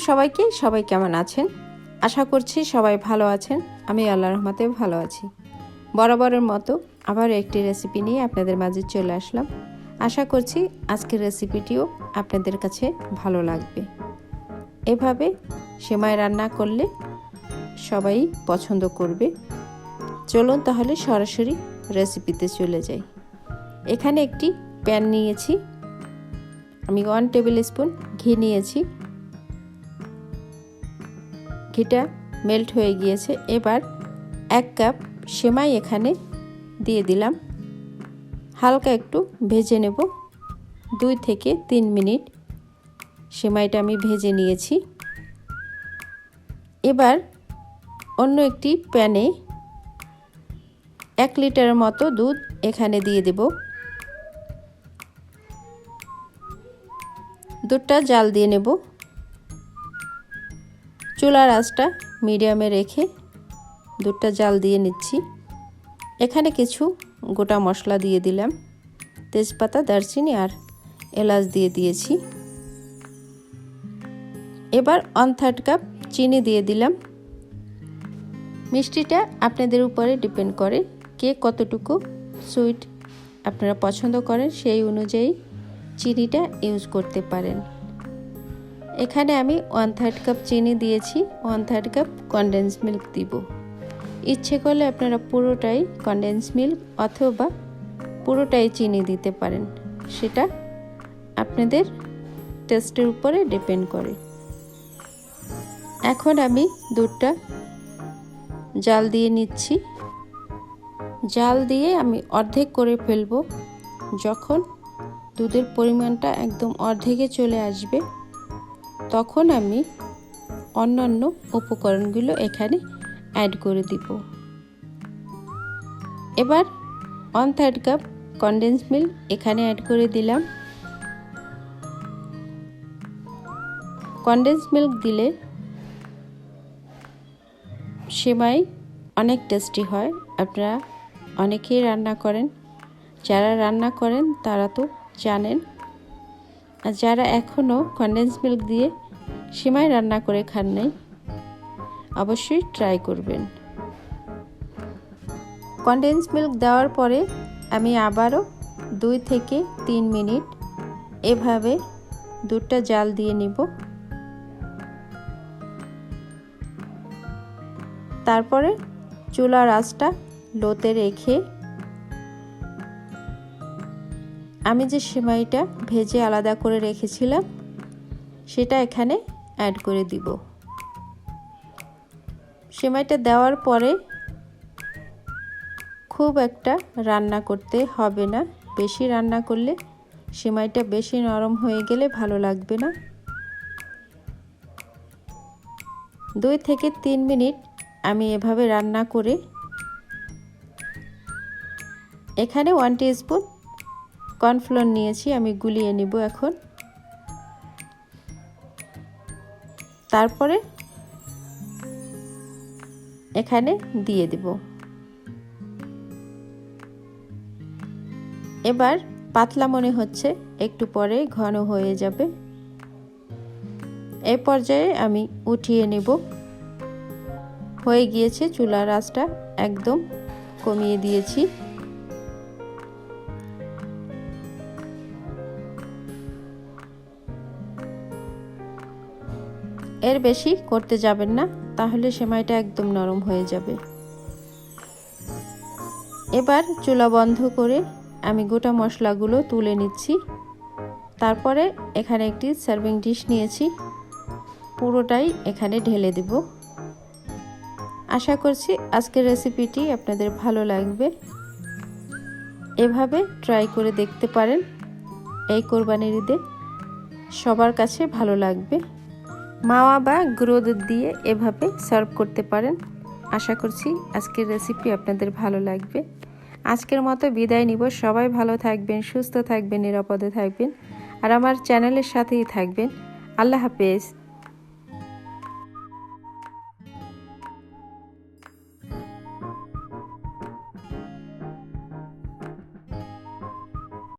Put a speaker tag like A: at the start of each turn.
A: সবাইকে। সবাই কেমন আছেন? আশা করছি সবাই ভালো আছেন। আমি আল্লাহ রহমাতে ভালো আছি। বরাবরের মতো আবার একটি রেসিপি নিয়ে আপনাদের মাঝে চলে আসলাম। আশা করছি আজকের রেসিপিটিও আপনাদের কাছে ভালো লাগবে। এভাবে সেমাই রান্না করলে সবাই পছন্দ করবে। চলুন তাহলে সরাসরি রেসিপিতে চলে যাই। এখানে একটি প্যান নিয়েছি। আমি ওয়ান টেবিল স্পুন ঘি নিয়েছি। ঘিটা মেল্ট হয়ে গিয়েছে। এবার এক কাপ সেমাই এখানে দিয়ে দিলাম। হালকা একটু ভেজে নেব। দুই থেকে তিন মিনিট সেমাইটা আমি ভেজে নিয়েছি। এবার অন্য একটি প্যানে এক লিটার মতো দুধ এখানে দিয়ে দেব। দুধটা জাল দিয়ে নেব। চুলার আঁচটা মিডিয়ামে রেখে দুধটা জাল দিয়ে নিচ্ছি। এখানে কিছু গোটা মশলা দিয়ে দিলাম। তেজপাতা, দারচিনি আর এলাচ দিয়ে দিয়েছি। এবার ওয়ান থার্ড কাপ চিনি দিয়ে দিলাম। মিষ্টিটা আপনাদের উপরে ডিপেন্ড করে কে কতটুকু সুইট আপনারা পছন্দ করেন সেই অনুযায়ী চিনিটা ইউজ করতে পারেন। এখানে আমি ওয়ান থার্ড কাপ চিনি দিয়েছি one third cup condense milk দিব। ইচ্ছে করলে আপনারা পুরোটাই কনডেন্স মিল্ক অথবা পুরোটাই চিনি দিতে পারেন। সেটা আপনাদের টেস্টের উপরে ডিপেন্ড করে। এখন আমি দুধটা জাল দিয়ে নিচ্ছি। জাল দিয়ে আমি অর্ধেক করে ফেলব। যখন দুধের পরিমাণটা একদম অর্ধেকে চলে আসবে তখন আমি অন্যান্য উপকরণগুলো এখানে অ্যাড করে দিব। এবার one third cup condense milk এখানে অ্যাড করে দিলাম। কনডেন্স মিল্ক দিলে সেমাই অনেক টেস্টি হয়। আপনারা অনেকেই রান্না করেন। যারা রান্না করেন তারা তো জানেন আর যারা এখনও কনডেন্স মিল্ক দিয়ে সেমাই রান্না করে খান নাই, অবশ্যই ট্রাই করবেন। কনডেন্স মিল্ক দেওয়ার পরে আমি আবারও দুই থেকে তিন মিনিট এভাবে দুধটা জাল দিয়ে নিব। তারপরে চুলার আঁচটা লোতে রেখে আমি যে সেমাইটা ভেজে আলাদা করে রেখেছিলাম, সেটা এখানে অ্যাড করে দিব। সেমাইটা দেওয়ার পরে খুব একটা রান্না করতে হবে না। বেশি রান্না করলে সেমাইটা বেশি নরম হয়ে গেলে ভালো লাগবে না। দুই থেকে তিন মিনিট আমি এভাবে রান্না করে, এখানে ওয়ান স্পুন কর্নফ্লোর নিয়েছি, আমি গুলিয়ে নিব এখন। তারপরে এখানে দিয়ে দেব। এবার পাতলা মনে হচ্ছে, একটু পরে ঘন হয়ে যাবে। এই পর্যায়ে আমি উঠিয়ে নেব। হয়ে গিয়েছে চুলার আঁচটা, একদম কমিয়ে দিয়েছি। এর বেশি করতে যাবেন না, তাহলে সেমাইটা একদম নরম হয়ে যাবে। এবার চুলা বন্ধ করে আমি গোটা মশলাগুলো তুলে নিচ্ছি। তারপরে এখানে একটি সার্ভিং ডিশ নিয়েছি, পুরোটাই এখানে ঢেলে দেব। আশা করছি আজকের রেসিপিটি আপনাদের ভালো লাগবে। এভাবে ট্রাই করে দেখতে পারেন। এই কোরবানির ঈদে সবার কাছে ভালো লাগবে। মাওয়া বা গুঁড়ো দিয়ে এভাবে সার্ভ করতে পারেন। আশা করছি আজকের রেসিপি আপনাদের ভালো লাগবে। আজকের মতো বিদায় নিব। সবাই ভালো থাকবেন, সুস্থ থাকবেন, নিরাপদে থাকবেন। আর আমার চ্যানেলের সাথেই থাকবেন। আল্লাহ হাফেজ।